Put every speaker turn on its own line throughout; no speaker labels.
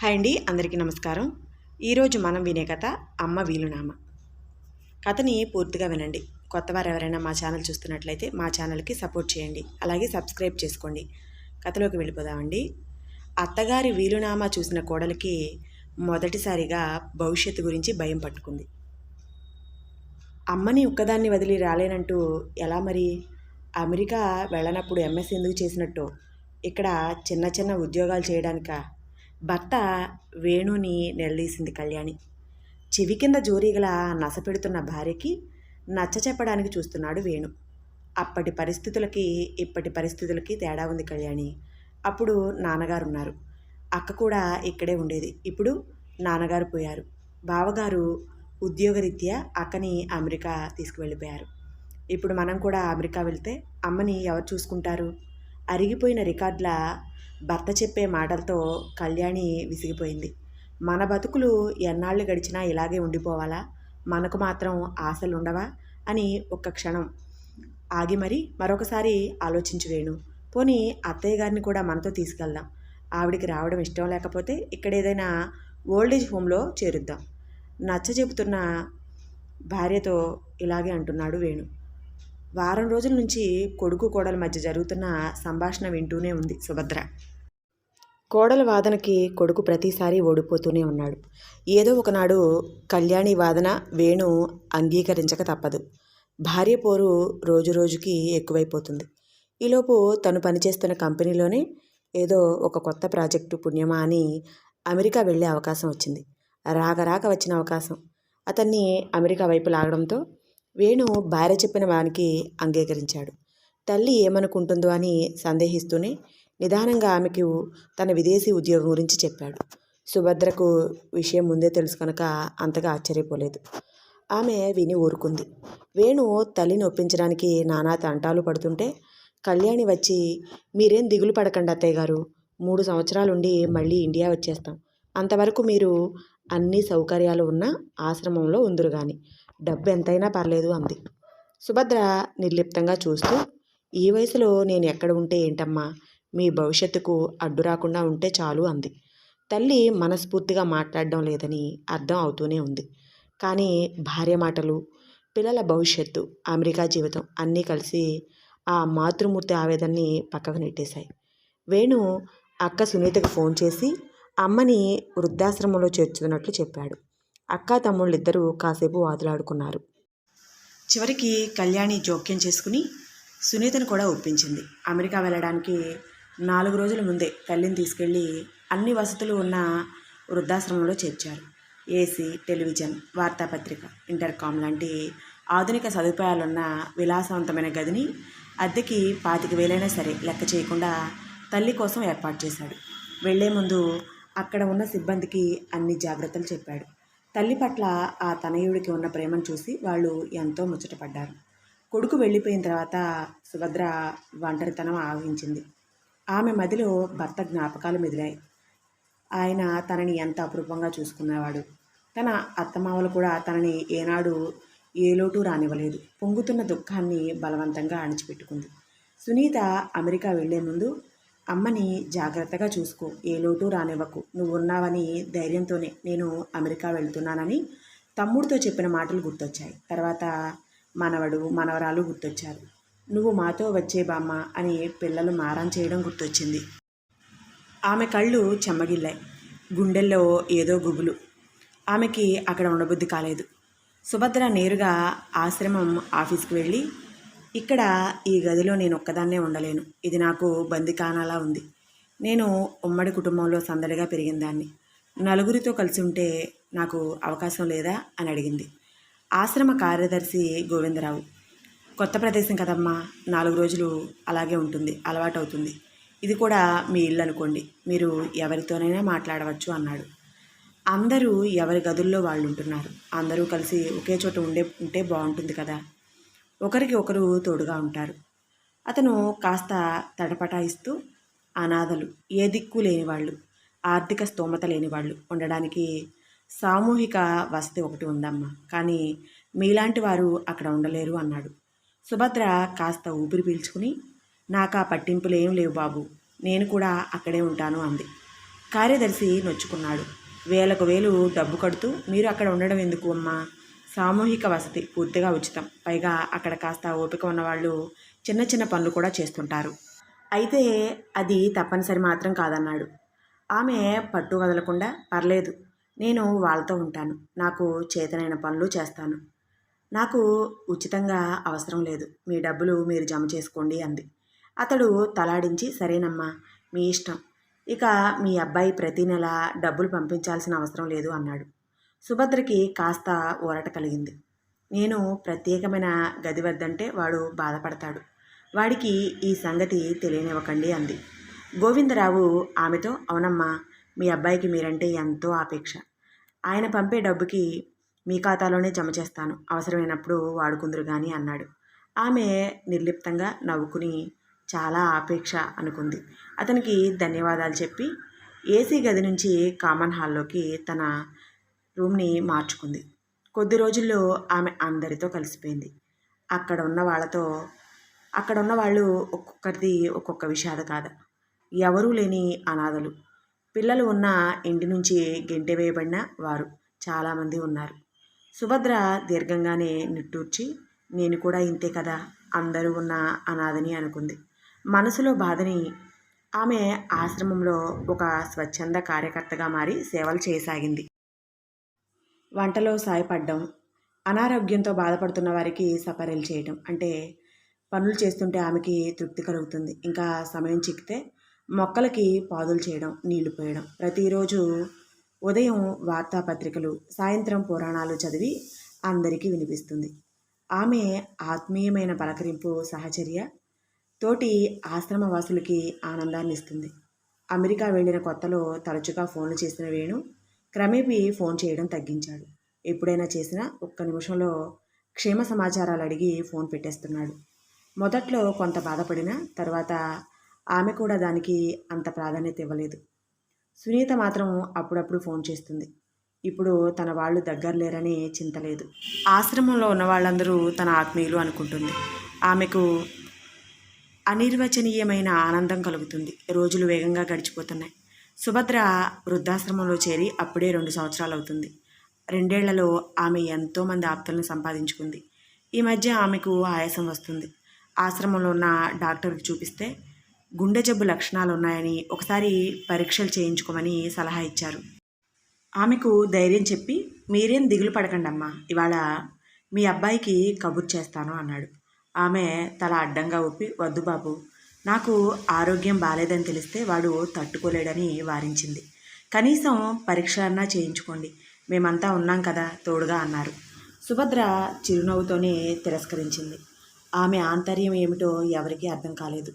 Hi అండి అందరికీ నమస్కారం. ఈరోజు మనం వినే కథ అమ్మ వీలునామా. కథని పూర్తిగా వినండి. కొత్తవారు ఎవరైనా మా ఛానల్ చూస్తున్నట్లయితే మా ఛానల్కి సపోర్ట్ చేయండి. అలాగే సబ్స్క్రైబ్ చేసుకోండి. కథలోకి వెళ్ళిపోదామండి. అత్తగారి వీలునామా చూసిన కోడలికి మొదటిసారిగా భవిష్యత్తు గురించి భయం పట్టుకుంది. అమ్మని ఒక్కదాన్ని వదిలి రాలేనంటూ ఎలా మరి? అమెరికా వెళ్ళనప్పుడు ఎంఎస్ ఎందుకు చేసినట్టు? ఇక్కడ చిన్న చిన్న ఉద్యోగాలు చేయడానికా? భర్త వేణుని నిలదీసింది కళ్యాణి. చెవి కింద జోరీగల నస పెడుతున్న భార్యకి నచ్చ చెప్పడానికి చూస్తున్నాడు వేణు. అప్పటి పరిస్థితులకి ఇప్పటి పరిస్థితులకి తేడా ఉంది కళ్యాణి. అప్పుడు నాన్నగారు ఉన్నారు అక్క కూడా ఇక్కడే ఉండేది. ఇప్పుడు నాన్నగారు పోయారు. బావగారు ఉద్యోగరీత్యా అక్కని అమెరికా తీసుకువెళ్ళిపోయారు. ఇప్పుడు మనం కూడా అమెరికా వెళ్తే అమ్మని ఎవరు చూసుకుంటారు? అరిగిపోయిన రికార్డుల భర్త చెప్పే మాటలతో కళ్యాణి విసిగిపోయింది. మన బతుకులు ఎన్నాళ్ళు గడిచినా ఇలాగే ఉండిపోవాలా? మనకు మాత్రం ఆశలు ఉండవా అని ఒక్క క్షణం. ఆగి మరి మరొకసారి ఆలోచించి వేణు. పోనీ అత్తయ్య గారిని కూడా మనతో తీసుకెళ్దాం. ఆవిడికి రావడం ఇష్టం లేకపోతే ఇక్కడ ఏదైనా ఓల్డేజ్ హోమ్లో చేరుద్దాం. నచ్చ చెబుతున్న భార్యతో ఇలాగే అంటున్నాడు వేణు. వారం రోజుల నుంచి కొడుకు కోడల మధ్య జరుగుతున్న సంభాషణ వింటూనే ఉంది సుభద్ర. కోడల వాదనకి కొడుకు ప్రతిసారి ఓడిపోతూనే ఉన్నాడు. ఏదో ఒకనాడు కళ్యాణి వాదన వేణు అంగీకరించక తప్పదు. భార్య పోరు రోజు రోజుకి ఎక్కువైపోతుంది. ఈలోపు తను పనిచేస్తున్న కంపెనీలోనే ఏదో ఒక కొత్త ప్రాజెక్టు పుణ్యమా అని అమెరికా వెళ్ళే అవకాశం వచ్చింది. రాక రాక వచ్చిన అవకాశం. అతన్ని అమెరికా వైపు లాగడంతో వేణు భార్య చెప్పిన వానికి అంగీకరించాడు. తల్లి ఏమనుకుంటుందో అని సందేహిస్తూనే నిదానంగా ఆమెకు తన విదేశీ ఉద్యోగం గురించి చెప్పాడు. సుభద్రకు విషయం ముందే తెలుసు కనుక అంతగా ఆశ్చర్యపోలేదు. ఆమె విని ఊరుకుంది. వేణు తల్లిని ఒప్పించడానికి నానా తంటాలు పడుతుంటే కళ్యాణి వచ్చి మీరేం దిగులు పడకండి అత్తయ్య గారు. మూడు సంవత్సరాలుండి మళ్ళీ ఇండియా వచ్చేస్తాం. అంతవరకు మీరు అన్ని సౌకర్యాలు ఉన్న ఆశ్రమంలో ఉందరు కానీ డబ్బు ఎంతైనా పర్లేదు అంది. సుభద్ర నిర్లిప్తంగా చూస్తూ ఈ వయసులో నేను ఎక్కడ ఉంటే ఏంటమ్మా? మీ భవిష్యత్తుకు అడ్డు రాకుండా ఉంటే చాలు అంది. తల్లి మనస్ఫూర్తిగా మాట్లాడడం లేదని అర్థం అవుతూనే ఉంది. కానీ భార్య మాటలు పిల్లల భవిష్యత్తు అమెరికా జీవితం అన్నీ కలిసి ఆ మాతృమూర్తి ఆవేదనని పక్కకు నెట్టేశాయి. వేణు అక్క సునీతకు ఫోన్ చేసి అమ్మని వృద్ధాశ్రమంలో చేర్చుతున్నట్లు చెప్పాడు. అక్క తమ్ముళ్ళిద్దరూ కాసేపు వాదులాడుకున్నారు. చివరికి కళ్యాణి జోక్యం చేసుకుని సునీతను కూడా ఒప్పించింది. అమెరికా వెళ్ళడానికి నాలుగు రోజుల ముందే తల్లిని తీసుకెళ్ళి అన్ని వసతులు ఉన్న వృద్ధాశ్రమంలో చేర్చారు. ఏసీ టెలివిజన్ వార్తాపత్రిక ఇంటర్కామ్ లాంటి ఆధునిక సదుపాయాలున్న విలాసవంతమైన గదిని అద్దెకి పాతిక వేలైనా సరే లెక్క చేయకుండా తల్లి కోసం ఏర్పాటు చేశాడు. వెళ్ళే ముందు అక్కడ ఉన్న సిబ్బందికి అన్ని జాగ్రత్తలు చెప్పాడు. తల్లి పట్ల ఆ తనయుడికి ఉన్న ప్రేమను చూసి వాళ్ళు ఎంతో ముచ్చటపడ్డారు. కొడుకు వెళ్ళిపోయిన తర్వాత సుభద్ర ఒంటరితనం ఆవహించింది. ఆమె మదిలో భర్త జ్ఞాపకాలు మెదిలాయి. ఆయన తనని ఎంత అపురూపంగా చూసుకునేవాడు తన అత్తమామలు కూడా తనని ఏనాడు ఏ లోటు రానివ్వలేదు. పొంగుతున్న దుఃఖాన్ని బలవంతంగా అణిచిపెట్టుకుంది. సునీత అమెరికా వెళ్ళే ముందు అమ్మని జాగ్రత్తగా చూసుకో ఏ లోటు రానివ్వకు. నువ్వు ఉన్నావని ధైర్యంతోనే నేను అమెరికా వెళ్తున్నానని తమ్ముడితో చెప్పిన మాటలు గుర్తొచ్చాయి. తర్వాత మనవడు మనవరాలు గుర్తొచ్చారు. నువ్వు మాతో వచ్చే బామ్మ అని పిల్లలు మారం చేయడం గుర్తొచ్చింది. ఆమె కళ్ళు చెమ్మగిల్లాయి. గుండెల్లో ఏదో గుబులు. ఆమెకి అక్కడ ఉండబుద్ధి కాలేదు. సుభద్ర నేరుగా ఆశ్రమం ఆఫీస్కి వెళ్ళి ఇక్కడ ఈ గదిలో నేను ఒక్కదాన్నే ఉండలేను. ఇది నాకు బందికానాలా ఉంది. నేను ఉమ్మడి కుటుంబంలో సందడిగా పెరిగిన దాన్ని. నలుగురితో కలిసి ఉంటే నాకు అవకాశం లేదా? అని అడిగింది. ఆశ్రమ కార్యదర్శి గోవిందరావు. కొత్త ప్రదేశం కదమ్మా. నాలుగు రోజులు అలాగే ఉంటుంది. అలవాటు అవుతుంది ఇది కూడా మీ ఇల్లు అనుకోండి. మీరు ఎవరితోనైనా మాట్లాడవచ్చు అన్నాడు. అందరూ ఎవరి గదుల్లో వాళ్ళు ఉంటున్నారు అందరూ కలిసి ఒకే చోట ఉండే ఉంటే బాగుంటుంది కదా. ఒకరికి ఒకరు తోడుగా ఉంటారు. అతను కాస్త తడపటాయిస్తూ అనాథలు ఏ దిక్కు లేనివాళ్ళు ఆర్థిక స్తోమత లేనివాళ్ళు ఉండడానికి సామూహిక వసతి ఒకటి ఉందమ్మా. కానీ మీలాంటి వారు అక్కడ ఉండలేరు అన్నాడు. సుభద్ర కాస్త ఊపిరి పీల్చుకుని నాకా పట్టింపులు ఏం లేవు బాబు నేను కూడా అక్కడే ఉంటాను అంది. కార్యదర్శి నొచ్చుకున్నాడు. వేలకు వేలు డబ్బు కడుతూ మీరు అక్కడ ఉండడం ఎందుకు అమ్మా? సామూహిక వసతి పూర్తిగా ఉచితం. పైగా అక్కడ కాస్త ఓపిక ఉన్నవాళ్ళు చిన్న చిన్న పనులు కూడా చేస్తుంటారు. అయితే అది తప్పనిసరి మాత్రం కాదన్నాడు. ఆమె పట్టు వదలకుండా పర్లేదు నేను వాళ్ళతో ఉంటాను. నాకు చేతనైన పనులు చేస్తాను. నాకు ఉచితంగా అవసరం లేదు. మీ డబ్బులు మీరు జమ చేసుకోండి అంది. అతడు తలాడించి సరేనమ్మా మీ ఇష్టం. ఇక మీ అబ్బాయి ప్రతి నెల డబ్బులు పంపించాల్సిన అవసరం లేదు అన్నాడు. సుభద్రకి కాస్త ఊరట కలిగింది. నేను ప్రత్యేకమైన గది వద్దంటే వాడు బాధపడతాడు. వాడికి ఈ సంగతి తెలియనివ్వకండి అంది. గోవిందరావు ఆమెతో అవునమ్మా మీ అబ్బాయికి మీరంటే ఎంతో ఆపేక్ష. ఆయన పంపే డబ్బుకి మీ ఖాతాలోనే జమ చేస్తాను. అవసరమైనప్పుడు వాడుకుందరు కానీ అన్నాడు. ఆమె నిర్లిప్తంగా నవ్వుకుని చాలా ఆపేక్ష అనుకుంది. అతనికి ధన్యవాదాలు చెప్పి ఏసీ గది నుంచి కామన్ హాల్లోకి తన రూమ్ని మార్చుకుంది. కొద్ది రోజుల్లో ఆమె అందరితో కలిసిపోయింది. అక్కడ ఉన్న వాళ్ళతో అక్కడ ఉన్న వాళ్ళు ఒక్కొక్కరిది ఒక్కొక్క విషాద కాద? ఎవరూ లేని అనాథలు. పిల్లలు ఉన్న ఇంటి నుంచి గెంటె వేయబడిన వారు చాలామంది ఉన్నారు. సుభద్ర దీర్ఘంగానే నిట్టూర్చి నేను కూడా ఇంతే కదా అందరూ ఉన్న అనాథని అనుకుంది. మనసులో బాధని ఆమె ఆశ్రమంలో ఒక స్వచ్ఛంద కార్యకర్తగా మారి సేవలు చేయసాగింది. వంటలో సాయపడడం అనారోగ్యంతో బాధపడుతున్న వారికి సపరీలు చేయడం అంటే పనులు చేస్తుంటే ఆమెకి తృప్తి కలుగుతుంది. ఇంకా సమయం చిక్కితే మొక్కలకి పాదులు చేయడం నీళ్ళు పోయడం ప్రతిరోజు ఉదయం వార్తాపత్రికలు సాయంత్రం పురాణాలు చదివి అందరికీ వినిపిస్తుంది. ఆమె ఆత్మీయమైన పలకరింపు సహచర్య తోటి ఆశ్రమవాసులకి ఆనందాన్ని ఇస్తుంది అమెరికా వెళ్ళిన కొత్తలో తరచుగా ఫోన్లు చేసిన వేణు క్రమేపీ ఫోన్ చేయడం తగ్గించాడు. ఎప్పుడైనా చేసినా ఒక్క నిమిషంలో క్షేమ సమాచారాలు అడిగి ఫోన్ పెట్టేస్తున్నాడు. మొదట్లో కొంత బాధపడిన తర్వాత ఆమె కూడా దానికి అంత ప్రాధాన్యత ఇవ్వలేదు. సునీత మాత్రం అప్పుడప్పుడు ఫోన్ చేస్తుంది. ఇప్పుడు తన వాళ్ళు దగ్గర లేరని చింత లేదు. ఆశ్రమంలో ఉన్న వాళ్ళందరూ తన ఆత్మీయులు అనుకుంటుంది. ఆమెకు అనిర్వచనీయమైన ఆనందం కలుగుతుంది. రోజులు వేగంగా గడిచిపోతున్నాయి. సుభద్ర వృద్ధాశ్రమంలో చేరి అప్పుడే రెండు సంవత్సరాలు అవుతుంది రెండేళ్ళలో ఆమె ఎంతోమంది ఆప్తులను సంపాదించుకుంది. ఈ మధ్య ఆమెకు ఆయాసం వస్తుంది. ఆశ్రమంలో ఉన్న డాక్టర్కి చూపిస్తే గుండె జబ్బు లక్షణాలు ఉన్నాయని ఒకసారి పరీక్షలు చేయించుకోమని సలహా ఇచ్చారు. ఆమెకు ధైర్యం చెప్పి మీరేం దిగులు పడకండి అమ్మా ఇవాళ మీ అబ్బాయికి కబుర్ చేస్తాను అన్నాడు. ఆమె తల అడ్డంగా ఊపి వద్దు బాబు నాకు ఆరోగ్యం బాగాలేదని తెలిస్తే వాడు తట్టుకోలేడని వారించింది. కనీసం పరీక్షలన్నా చేయించుకోండి మేమంతా ఉన్నాం కదా తోడుగా అన్నారు. సుభద్ర చిరునవ్వుతోనే తిరస్కరించింది. ఆమె ఆంతర్యం ఏమిటో ఎవరికీ అర్థం కాలేదు.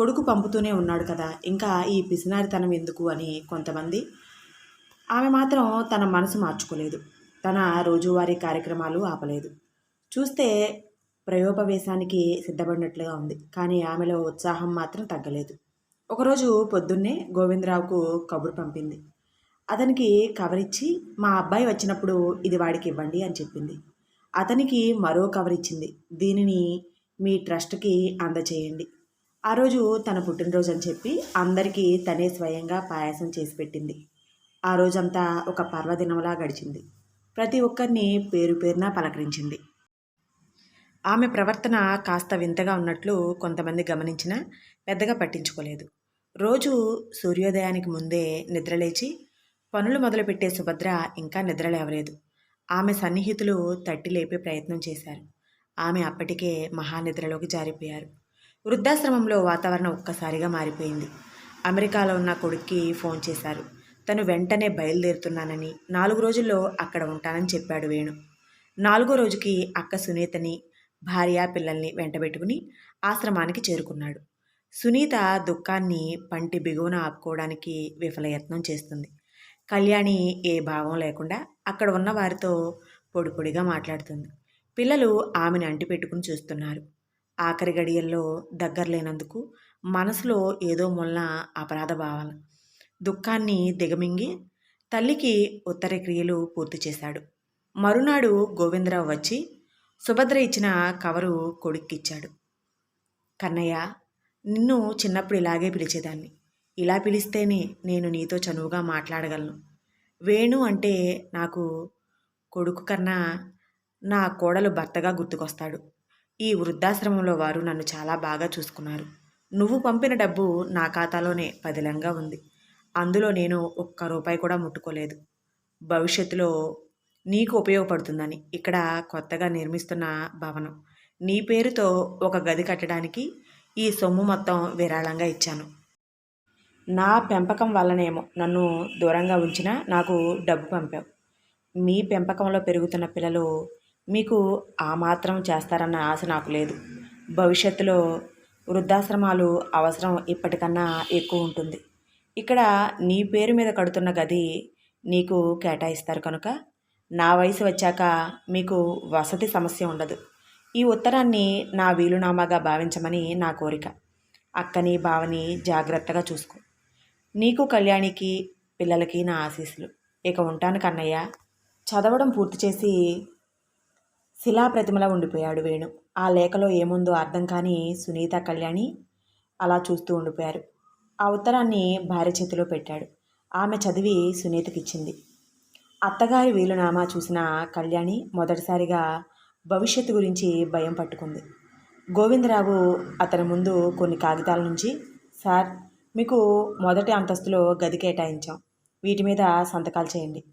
కొడుకు పంపుతూనే ఉన్నాడు కదా. ఇంకా ఈ పిసినారితనం ఎందుకు అని కొంతమంది. ఆమె మాత్రం తన మనసు మార్చుకోలేదు. తన రోజువారీ కార్యక్రమాలు ఆపలేదు. చూస్తే ప్రయోపవేశానికి సిద్ధపడినట్లుగా ఉంది. కానీ ఆమెలో ఉత్సాహం మాత్రం తగ్గలేదు. ఒకరోజు పొద్దున్నే గోవిందరావుకు కబురు పంపింది. అతనికి కవర్ ఇచ్చి మా అబ్బాయి వచ్చినప్పుడు ఇది వాడికి ఇవ్వండి అని చెప్పింది. అతనికి మరో కవర్ ఇచ్చింది దీనిని మీ ట్రస్ట్కి అందచేయండి. ఆ రోజు తన పుట్టినరోజు అని చెప్పి అందరికీ తనే స్వయంగా పాయసం చేసి పెట్టింది. ఆ రోజంతా ఒక పర్వదినంలా గడిచింది. ప్రతి ఒక్కరిని పేరు పేరున పలకరించింది. ఆమె ప్రవర్తన కాస్త వింతగా ఉన్నట్లు కొంతమంది గమనించినా పెద్దగా పట్టించుకోలేదు. రోజు సూర్యోదయానికి ముందే నిద్రలేచి పనులు మొదలుపెట్టే సుభద్ర ఇంకా నిద్రలేవలేదు. ఆమె సన్నిహితులు తట్టి లేపే ప్రయత్నం చేశారు. ఆమె అప్పటికే మహానిద్రలోకి జారిపోయారు. వృద్ధాశ్రమంలో వాతావరణం ఒక్కసారిగా మారిపోయింది. అమెరికాలో ఉన్న కొడుక్కి ఫోన్ చేశారు. తను వెంటనే బయలుదేరుతున్నానని నాలుగు రోజుల్లో అక్కడ ఉంటానని చెప్పాడు వేణు. నాలుగో రోజుకి అక్క సునీతని భార్య పిల్లల్ని వెంటబెట్టుకుని ఆశ్రమానికి చేరుకున్నాడు. సునీత దుఃఖాన్ని పంటి బిగువన ఆపుకోవడానికి విఫలయత్నం చేస్తుంది. కళ్యాణి ఏ భావం లేకుండా అక్కడ ఉన్న వారితో పొడిపొడిగా మాట్లాడుతుంది. పిల్లలు ఆమెను అంటిపెట్టుకుని చూస్తున్నారు. ఆఖరి గడియల్లో దగ్గర లేనందుకు మనసులో ఏదో మొన్న అపరాధ భావన. దుఃఖాన్ని దిగమింగి తల్లికి ఉత్తర క్రియలు పూర్తి చేశాడు. మరునాడు గోవిందరావు వచ్చి సుభద్ర ఇచ్చిన కవరు కొడుక్కిచ్చాడు. కన్నయ్య నిన్ను చిన్నప్పుడు ఇలాగే పిలిచేదాన్ని. ఇలా పిలిస్తేనే నేను నీతో చనువుగా మాట్లాడగలను. వేణు అంటే నాకు కొడుకు కన్నా నా కోడలు భర్తగా గుర్తుకొస్తాడు. ఈ వృద్ధాశ్రమంలో వారు నన్ను చాలా బాగా చూసుకున్నారు. నువ్వు పంపిన డబ్బు నా ఖాతాలోనే పదిలంగా ఉంది. అందులో నేను ఒక్క రూపాయి కూడా ముట్టుకోలేదు. భవిష్యత్తులో నీకు ఉపయోగపడుతుందని ఇక్కడ కొత్తగా నిర్మిస్తున్న భవనం. నీ పేరుతో ఒక గది కట్టడానికి ఈ సొమ్ము మొత్తం విరాళంగా ఇచ్చాను. నా పెంపకం వల్లనేమో నన్ను దూరంగా ఉంచినా నాకు డబ్బు పంపావు. మీ పెంపకంలో పెరుగుతున్న పిల్లలు మీకు ఆ మాత్రం చేస్తారన్న ఆశ నాకు లేదు. భవిష్యత్తులో వృద్ధాశ్రమాలు అవసరం ఇప్పటికన్నా ఎక్కువ ఉంటుంది. ఇక్కడ నీ పేరు మీద కడుతున్న గది నీకు కేటాయిస్తారు కనుక నా వయసు వచ్చాక మీకు వసతి సమస్య ఉండదు. ఈ ఉత్తరాన్ని నా వీలునామాగా భావించమని నా కోరిక. అక్కని బావని జాగ్రత్తగా చూసుకో. నీకు కళ్యాణికి పిల్లలకి నా ఆశీస్సులు. ఇక ఉంటాను కన్నయ్య. చదవడం పూర్తి చేసి శిలాప్రతిమలా ఉండిపోయాడు వేణు. ఆ లేఖలో ఏముందో అర్థం కాని సునీత కళ్యాణి అలా చూస్తూ ఉండిపోయారు. ఆ ఉత్తరాన్ని భార్య చేతిలో పెట్టాడు. ఆమె చదివి సునీతకిచ్చింది. అత్తగారి వీలునామా చూసిన కళ్యాణి మొదటిసారిగా భవిష్యత్తు గురించి భయం పట్టుకుంది. గోవిందరావు అతని ముందు కొన్ని కాగితాల నుంచి సార్ మీకు మొదటి అంతస్తులో గది కేటాయించాం. వీటి మీద సంతకాలు చేయండి.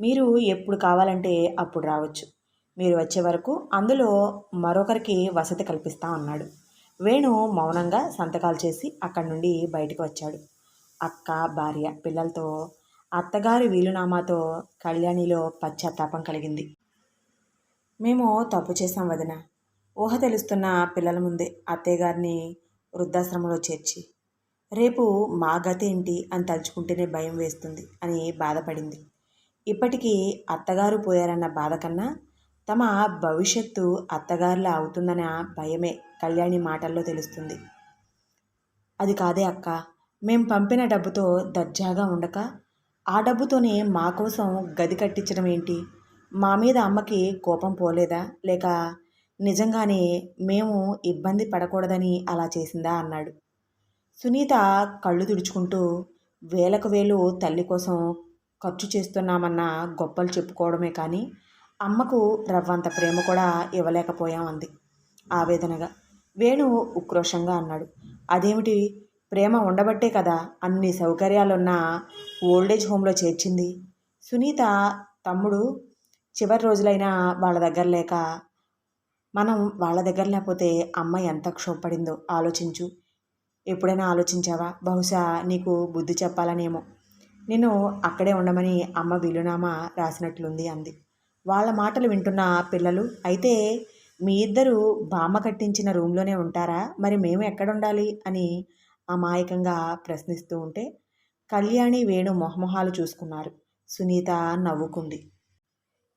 మీరు ఎప్పుడు కావాలంటే అప్పుడు రావచ్చు. మీరు వచ్చే వరకు అందులో మరొకరికి వసతి కల్పిస్తా అన్నాడు. వేణు మౌనంగా సంతకాలు చేసి అక్కడి నుండి బయటకు వచ్చాడు. అక్క భార్య పిల్లలతో అత్తగారి వీలునామాతో కళ్యాణిలో పశ్చాత్తాపం కలిగింది. మేము తప్పు చేశాం వదిన. ఊహ తెలుస్తున్న పిల్లల ముందే అత్తయ్యగారిని వృద్ధాశ్రమంలో చేర్చి రేపు మా గత ఏంటి అని తలుచుకుంటేనే భయం వేస్తుంది అని బాధపడింది. ఇప్పటికీ అత్తగారు పోయారన్న బాధ కన్నా తమ భవిష్యత్తు అత్తగారిలా అవుతుందన్న భయమే కళ్యాణి మాటల్లో తెలుస్తుంది. అది కాదే అక్క మేం పంపిన డబ్బుతో దర్జాగా ఉండక ఆ డబ్బుతోనే మా కోసం గది కట్టించడం ఏంటి? మా మీద అమ్మకి కోపం పోలేదా? లేక నిజంగానే మేము ఇబ్బంది పడకూడదని అలా చేసిందా? అన్నాడు. సునీత కళ్ళు తుడుచుకుంటూ వేలకు వేలు తల్లి కోసం ఖర్చు చేస్తున్నామన్న గొప్పలు చెప్పుకోవడమే కానీ అమ్మకు రవ్వంత ప్రేమ కూడా ఇవ్వలేకపోయాం అంది ఆవేదనగా. వేణు ఉక్రోషంగా అన్నాడు. అదేమిటి? ప్రేమ ఉండబట్టే కదా అన్ని సౌకర్యాలున్న ఓల్డేజ్ హోమ్లో చేర్చింది. సునీత తమ్ముడు చివరి రోజులైనా వాళ్ళ దగ్గర లేక మనం వాళ్ళ దగ్గర లేకపోతే అమ్మ ఎంత క్షోభపడిందో ఆలోచించు. ఎప్పుడైనా ఆలోచించావా? బహుశా నీకు బుద్ధి చెప్పాలనేమో. నేను అక్కడే ఉండమని అమ్మ వీలునామా రాసినట్లుంది అంది. వాళ్ళ మాటలు వింటున్న పిల్లలు అయితే మీ ఇద్దరు బామ్మ కట్టించిన రూమ్లోనే ఉంటారా? మరి మేము ఎక్కడుండాలి? అని అమాయకంగా ప్రశ్నిస్తూ ఉంటే కళ్యాణి వేణు మొహమొహాలు చూసుకున్నారు. సునీత నవ్వుకుంది.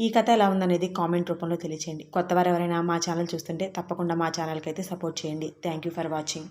ఈ కథ ఎలా ఉందనేది కామెంట్ రూపంలో తెలియచేయండి. కొత్తవారు ఎవరైనా మా ఛానల్ చూస్తుంటే తప్పకుండా మా ఛానల్కి అయితే సపోర్ట్ చేయండి. Thank you for watching.